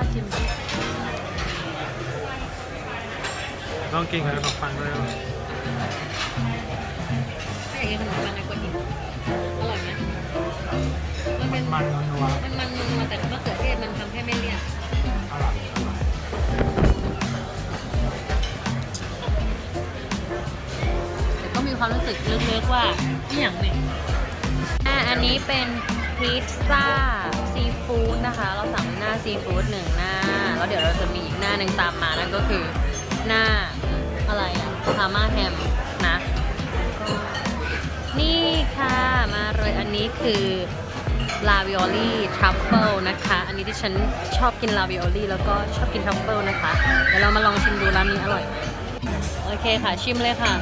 อาถ่ายพ่อชิมดิต้องกินกับขนมปังด้วยถ้าอย่างนี้ขนมปังในกวนหินอร่อยไหมมันเป็นมันนัวมันมันนัวแต่มะเขือเทศมันทำให้ไม่เลี่ยนอร่อยแต่ก็มีความรู้สึกลึกๆว่าอหย่างหนึ่งอะอันนี้เป็นพิซซ่า ซีฟู้ดนะคะ เราสั่งหน้าซีฟู้ดหนึ่งหน้า แล้วเดี๋ยวเราจะมีอีกหน้าหนึ่งตามมานั่นก็คือหน้าอะไรอะพาม่าแฮมนะ นี่ค่ะมาเลยอันนี้คือลาวิโอลี่ทรัฟเฟิลนะคะ อันนี้ที่ฉันชอบกินลาวิโอลี่แล้วก็ชอบกินทรัฟเฟิลนะคะ เดี๋ยวเรามาลองชิมดูร้านนี้อร่อย โอเคค่ะชิมเลยค่ะ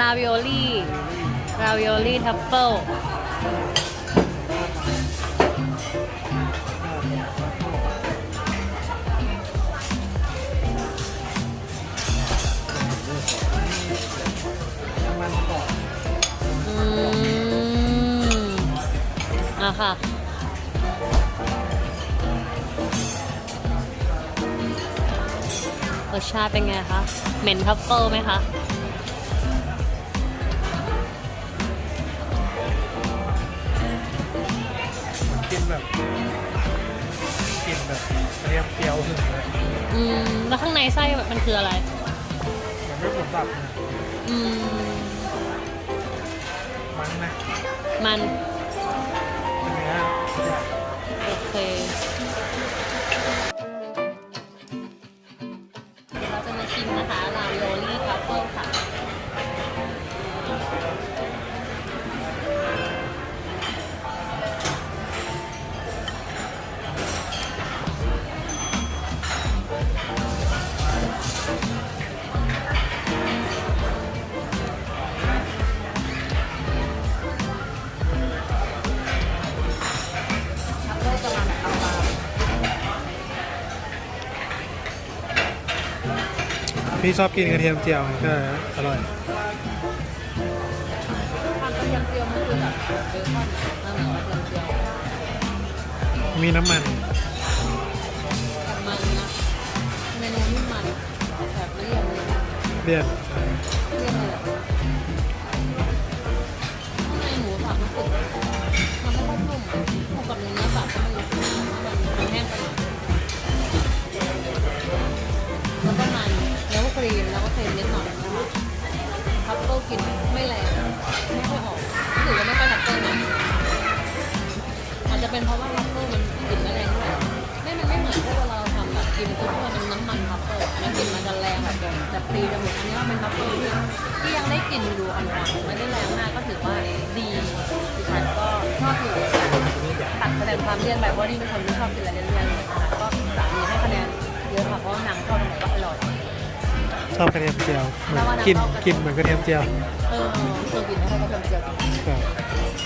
ลาวิโอลี่ลาวิโอลี่ทัฟเฟิล ค่ะ รสชาติเป็นไงคะ เหม็นทัฟเฟิลไหมคะกินแบบกินแบบเรียบเปรี้ยวถึงเลยอืม แล้วข้างในไส้มันคืออะไรเหมือนไม่ผมแบบนะอืม มันนะ มันเป็น เพี่ชอบกินกระเทียมเจียวก็อร่อยความกระเทียมเจียวมันคือแบบเบคอนแล้วเหนือกระเทียมเจียวมีน้ำมันแต่มันนะเมนูนี่มันแบบเลี่ยนเลยเลียนเลี่ยนเลยอะข้างในหมูสับมันสุกมันไม่ค่อยนุ่มคู่กับเนื้อสับก็ไม่รู้สึกว่ามันมันแห้งไปหน่อย ครีมแล้วก็เค็มนิดหน่อยนะคะทัฟเฟิลกินไม่แรงไม่ค่อยออกรู้สึกว่าไม่ค่อยทัฟเฟิลนะอาจจะเป็นเพราะว่าทัฟเฟิลมันกลิ่นไม่แรงเท่าไหร่ไม่มันไม่เหมือนพวกเราทำแบบกินทุกวันมันน้ำมันทัฟเฟิลอะอันนี้กลิ่นมันจะแรงแบบแบบตีจมูกอันนี้มันเป็นทัฟเฟิลที่ที่ยังได้กลิ่นอยู่อ่อนๆไม่ได้แรงมากก็ถือว่าดีดิฉันก็ชอบอยู่ตัดคะแนนความเลี่ยนไปเพราะนี่เป็นคนที่ชอบกินอะไรเลี่ยนๆนะคะก็สามีให้คะแนนเยอะค่ะเพราะว่าหนังทอดตรงไหนก็อร่อย ชอบกระเทียมเจียวเหมือนแล้ววันนั้นกินเราก็กินเหมือนกระเทียมเจียวเออคือกินไม่ค่อยกระเทียมเจียวจริงครับ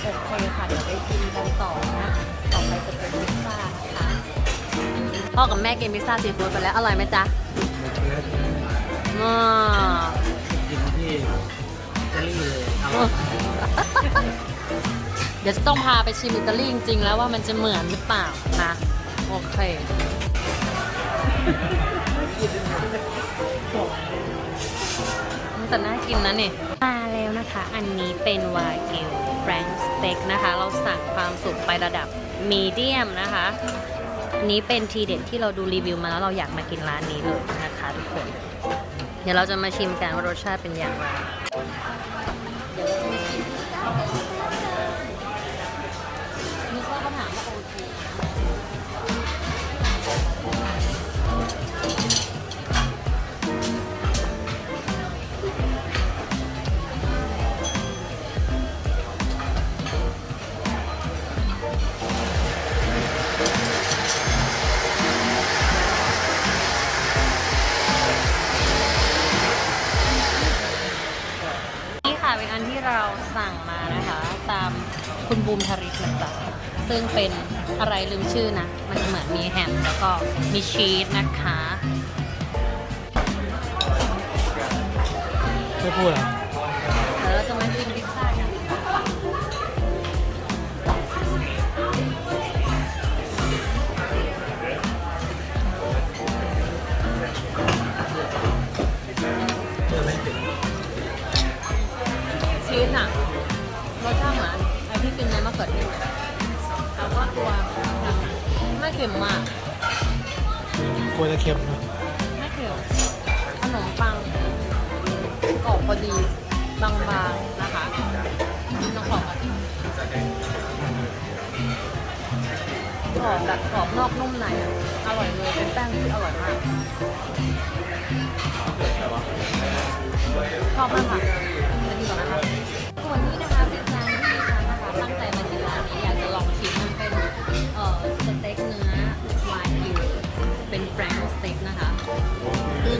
โอเคค่ะเดี๋ยวไปกินกันต่อนะต่อไปจะเป็นพิซซ่านะคะพ่อกับแม่กินพิซซ่าซีฟู้ดไปแล้วอร่อยไหมจ๊ะอ่ากินที่อิตาลีเลยอเอร่ออยเดี๋ยวจะต้องพาไปชิมอิตาลีจริงๆแล้วว่ามันจะเหมือนหรือเปล่านะโอเค แต่น่ากินนะนี่มาแล้วนะคะ อันนี้เป็นวากิวแฟรงสเต็กนะคะ เราสั่งความสุกไประดับมีเดียมนะคะอันนี้เป็นทีเด็ดที่เราดูรีวิวมาแล้วเราอยากมากินร้านนี้เลยนะคะทุกคน เดี๋ยวเราจะมาชิมกันว่ารสชาติเป็นอย่างไร ซึ่งเป็นอะไรลืมชื่อนะ มันเหมือนมีแฮมแล้วก็มีชีสนะคะ ไม่พูดอะ กรอบแบบกรอบนอกนุ่มในอร่อยเลยเป็นแป้งที่อร่อยมากชอบมากค่ะจะดีกว่านะคะส่วนนี้นะคะเป็นจานที่ดิฉันนะคะตั้งใจมากินร้านนี้อยากจะลองชิมมันเป็นเอ่อสเต็กเนื้อวายกิวเป็นแฟรงก์สเต็กนะคะซึ่ง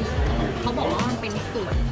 เขาบอกว่ามันเป็นส่วนที่แบบจริ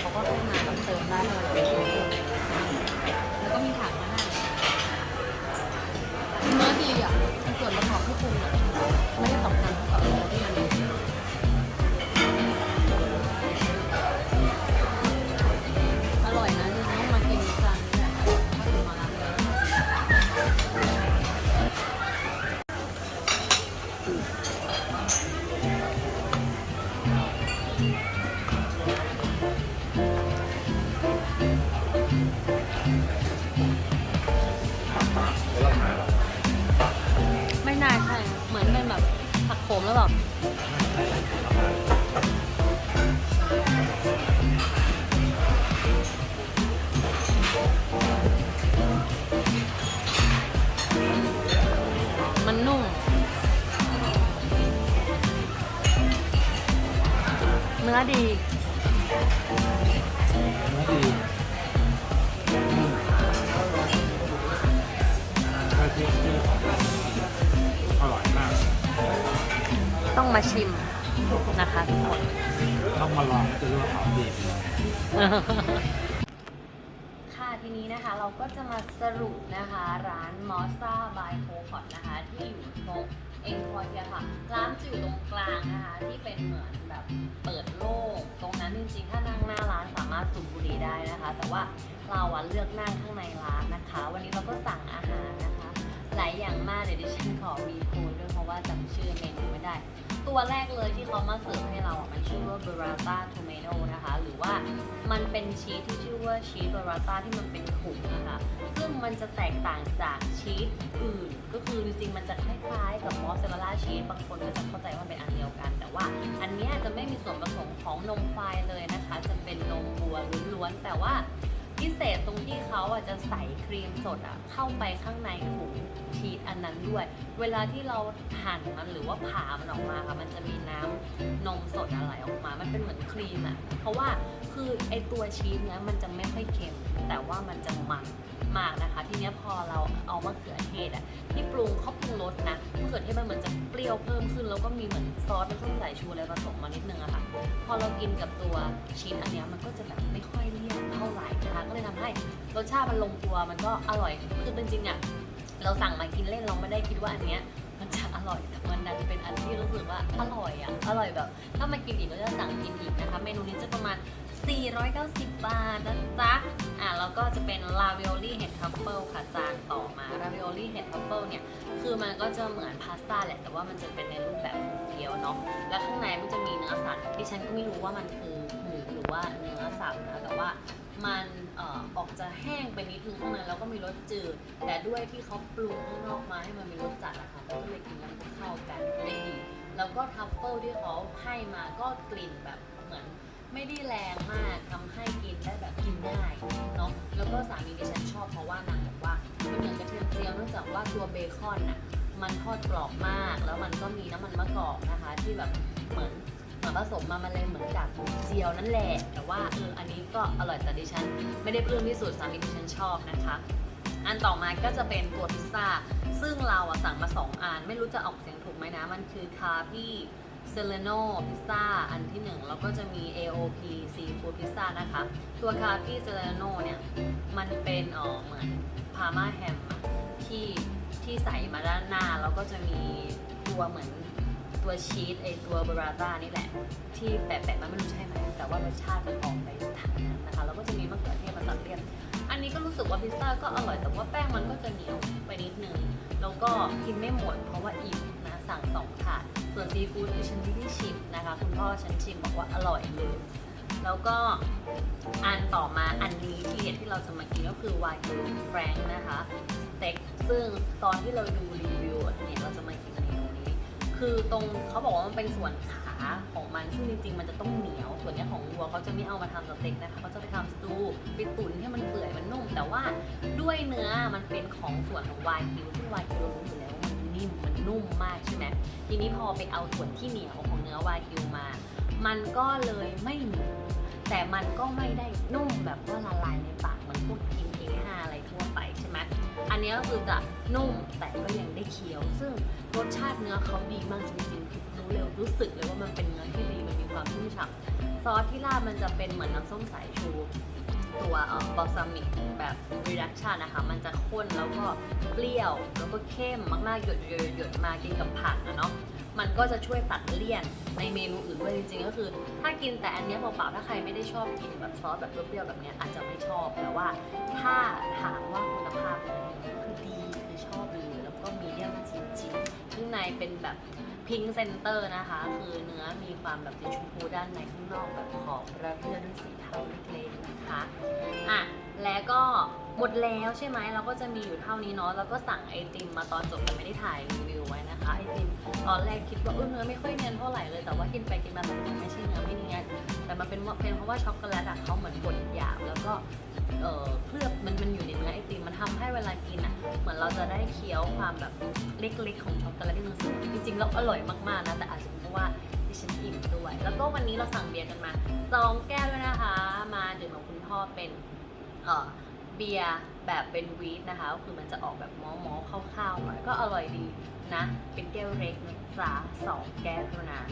เขาก็ให้มาแบบเติมได้เลยแล้วก็มีถัง มือนเป็นแบบผักโขมแล้วแบบมันนุ่มเนื้อดีเนื้อดี มาชิมนะคะทุกคน ต้องมาลองจะรู้ว่าของดีค่ะทีนี้นะคะเราก็จะมาสรุปนะคะ ร้านมอสซาบายโคคอตนะคะ ที่อยู่ตรงเอ็นคอยเทียค่ะ ร้านจะอยู่ตรงกลางนะคะ ที่เป็นเหมือนแบบเปิดโล่งตรงนั้นจริงๆ ถ้านั่งหน้าร้านสามารถสูบบุหรี่ได้นะคะ แต่ว่าเราอะเลือกนั่งข้างในร้านนะคะ วันนี้เราก็สั่งอาหารนะคะ หลายอย่างมากเดี๋ยวดิฉันขอรีโพสด้วยเพราะว่าจำชื่อเมนูไม่ได้ ตัวแรกเลยที่เขามาเสิร์ฟให้เราอะมันชื่อว่า burrata tomato นะคะ หรือว่ามันเป็นชีสที่ชื่อว่าชีส burrata ที่มันเป็นถุงนะคะซึ่งมันจะแตกต่างจากชีสอื่น ก็คือจริงๆมันจะคล้ายๆกับมอสซาเรลล่าชีสบางคนก็จะเข้าใจว่าเป็นอันเดียวกัน แต่ว่าอันนี้จะไม่มีส่วนผสมของนมควายเลยนะคะ จะเป็นนมวัวล้วนๆแต่ว่า พิเศษตรงที่เขาอะจะใส่ครีมสดอะเข้าไปข้างในถุงชีสอันนั้นด้วย เวลาที่เราหั่นมันหรือว่าผ่ามันออกมาค่ะมันจะมีน้ำนมสดอะไรออกมา มันเป็นเหมือนครีมอะเพราะว่าคือไอตัวชีสเนี้ยมันจะไม่ค่อยเค็ม แต่ว่ามันจะมันมากนะคะ ทีนี้พอเราเอามะเขือเทศอะที่ปรุงเขาปรุงรสนะมะเขือเทศมันเหมือนจะเปรี้ยวเพิ่มขึ้น แล้วก็มีเหมือนซอสเป็นเครื่องสายชูอะไรผสมมานิดนึงอะค่ะ พอเรากินกับตัวชีสอันเนี้ยมันก็จะแบบไม่ค่อยเลี่ยนเท่าไหร่นะคะก็เลยทำให้รสชาติมันลงตัวมันก็อร่อยคือเป็นจริงๆอะเราสั่งมากินเล่นเราไม่ได้คิดว่าอันเนี้ยมันจะอร่อยแต่มันดันเป็นอันที่รู้สึกว่าอร่อยอะอร่อยแบบ ถ้ามากินอีกก็จะสั่งกินอีกนะคะเมนูนี้จะประมาณ 490 บาทนะจ๊ะอะแล้วก็จะเป็นลาวิโอลี่เห็ดทัฟเฟิลค่ะจานต่อมาลาวิโอลี่เห็ดทัฟเฟิลเนี่ยคือมันก็จะเหมือนพาสต้าแหละแต่ว่ามันจะเป็นในรูปแบบเกี๊ยวเนาะแล้วข้างในมันจะมีเนื้อสัตว์ดิฉันก็ไม่รู้ว่ามันคือหมูหรือว่าเนื้อสัตว์นะแต่ว่า มันอออกจะแห้งไปนิดนึงข้างในแล้วก็มีรสจืด แต่ด้วยที่เขาปรุงข้างนอกมาให้มันมีรสจัดอะค่ะก็เลยกินแล้วมันก็เข้ากันได้ดีแล้วก็ทัฟเฟิลที่เขาให้มาก็กลิ่นแบบเหมือนไม่ได้แรงมากทำให้กินได้แบบกินง่ายเนาะแล้วก็สามีดิฉันชอบเพราะว่านางบอกว่ามันเหมือนกระเทียมเจียวเนื่องจากว่าตัวเบคอนน่ะมันทอดกรอบมาก แล้วมันก็มีน้ำมันมะกอกนะคะ ที่แบบเหมือน มือนผสมมามันเลยเหมือนกับเจียวนั่นแหละ แต่ว่าเอออันนี้ก็อร่อยแต่ดิฉัน ไม่ได้ปลื้มที่สุดสามีดิฉันชอบนะคะ อันต่อมาก็จะเป็นตัวพิซซ่า ซึ่งเราอะสั่งมา2อัน ไม่รู้จะออกเสียงถูกไหมนะ มันคือคาพี่เซเลโนพิซซ่าอันที่1แล้วก็จะมี AOP Seafood Pizza นะคะ ตัวคาพี่เซเลโนเนี่ย มันเป็นเออเหมือนพาม่าแฮมที่ที่ใส่มาด้านหน้า แล้วก็จะมีตัวเหมือน ตัวชีสไอตัวบราต้านี่แหละ ที่แปะๆมันไม่รู้ใช่ไหมแต่ว่ารสชาติมันออกไปทางนั้นนะคะแล้วก็จะมีมะเขือเทศมาตัดเลี่ยนอันนี้ก็รู้สึกว่าพิซซ่าก็อร่อยแต่ว่าแป้งมันก็จะเหนียวไปนิดนึงแล้วก็กินไม่หมดเพราะว่าอิ่มนะสั่งสองถาดส่วนซีฟู้ดดิฉันไม่ได้ชิมนะคะคุณพ่อฉันชิมบอกว่าอร่อยเลยแล้วก็อันต่อมาอันนี้ที่เด็ดที่เราจะมากินก็คือวากิวแฟรงค์นะคะสเต็กซึ่งตอนที่เราดูรีวิวเนี่ยเราจะมากิน คือตรงเขาบอกว่ามันเป็นส่วนขาของมันซึ่งจริงๆ มันจะต้องเหนียว ส่วนนี้ของวัวเขาจะไม่เอามาทำสเต็กนะคะเขาจะไปทำสตูไปตุ๋นให้มันเปื่อยมันนุ่ม แต่ว่าด้วยเนื้อมันเป็นของส่วนของวากิวซึ่งวากิวรู้อยู่แล้วมันนิ่มมันนุ่มมากใช่ไหมทีนี้พอไปเอาส่วนที่เหนียวของเนื้อวากิวมา มันก็เลยไม่เหนียวแต่มันก็ไม่ได้นุ่มแบบว่าละลายในปากเหมันพวกกิน A5 อะไรทั่วไป อันนี้ก็คือจะนุ่มแต่ก็ยังได้เคี้ยว ซึ่งรสชาติเนื้อเขาดีมากจริงๆคือรู้เร็วรู้สึกเลยว่ามันเป็นเนื้อที่ดีมันมีความชุ่มฉ่ำซอสที่ราดมันจะเป็นเหมือนน้ำส้มสายชูตัวเอ่อบอลซามิกแบบ reduction นะคะ มันจะข้นแล้วก็เปรี้ยวแล้วก็เข้มมากๆหยดหยดหยดมากินกับผักนะเนาะมันก็จะช่วยตัดเลี่ยนในเมนูอื่นด้วยจริงๆ ก็คือ ถ้ากินแต่อันนี้เปล่าๆถ้าใครไม่ได้ชอบกินแบบซอสแบบเปรี้ยวๆแบบเนี้ยอาจจะไม่ชอบแต่ว่าถ้าถามว่าคุณภาพ อชอบเลยแล้วก็มีเดียมจริงๆข้างในเป็นแบบพิงเซนเตอร์นะคะ คือเนื้อมีความแบบสีชมพูด้านในข้างนอกแบบขอบระเรื่อด้วยสีเทาเล็กๆนะคะอะแล้วก็หมดแล้วใช่ไหมเราก็จะมีอยู่เท่านี้เนาะแล้วก็สั่งไอติมมาตอนจบแต่ไม่ได้ถ่ายรีวิวไว้นะคะไอติมตอนแรกคิดว่าเออเนื้อไม่ค่อยเนียนเท่าไหร่เลยแต่ว่ากินไปกินมามันไม่ใช่เนื้อไม่เนียนแต่มันเป็นว่าเป็นเพราะว่าช็อกโกแลตอะเขาเหมือนบดหยาบแล้วก็ เออเคลือบมันมันอยู่ในเนื้อไอติมมันทำให้เวลากินอะเหมือนเราจะได้เคี้ยวความแบบเล็กๆของช็อกโกแลตที่มันสุกจริงๆแล้วอร่อยมากๆนะแต่อาจจะเป็นเพราะว่าดิฉันอิ่มด้วย แล้วก็วันนี้เราสั่งเบียร์กันมาสองแก้วด้วยนะคะ มาดื่มของคุณพ่อเป็นเอ่อเบียร์ แบบเป็นวีทนะคะก็คือมันจะออกแบบมอมอๆข้าวๆหน่อยก็อร่อยดีนะ เป็นแก้วเล็กนะจ๊ะสองแก้วเท่านั้น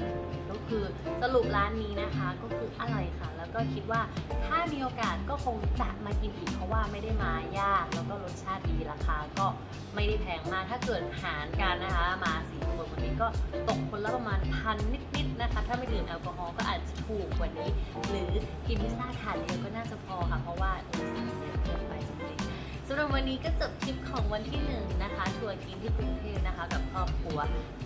ก็คือสรุปร้านนี้นะคะก็คืออร่อยค่ะ แล้วก็คิดว่าถ้ามีโอกาสก็คงจะมากินอีกเพราะว่าไม่ได้มายาก แล้วก็รสชาติดีราคาก็ไม่ได้แพงมากถ้าเกิดหารกันนะคะมาสี่คนวันนี้ก็ตกคนละประมาณพันนิดๆนะคะ ถ้าไม่ดื่มแอลกอฮอล์ก็อาจจะถูกกว่านี้ หรือกินพิซซ่าถาดเดียวก็น่าจะพอค่ะเพราะว่าเออสั่งเยเกินไปจริงๆำหรับวันนี้ก็จบทริปของวันที่หนึ่งนะคะทัวร์กินที่กรุงเทพนะคะ กับครอบครัว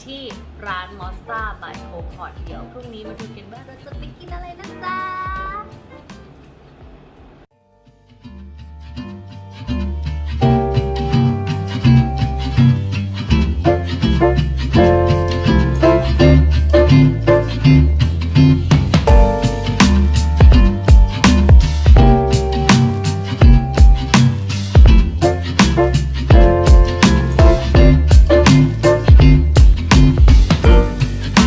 ที่ร้านมอสซาบายโคคอร์ดเดี๋ยวพรุ่งนี้มาดูกันว่าเราจะไปกินอะไรนะจ๊ะ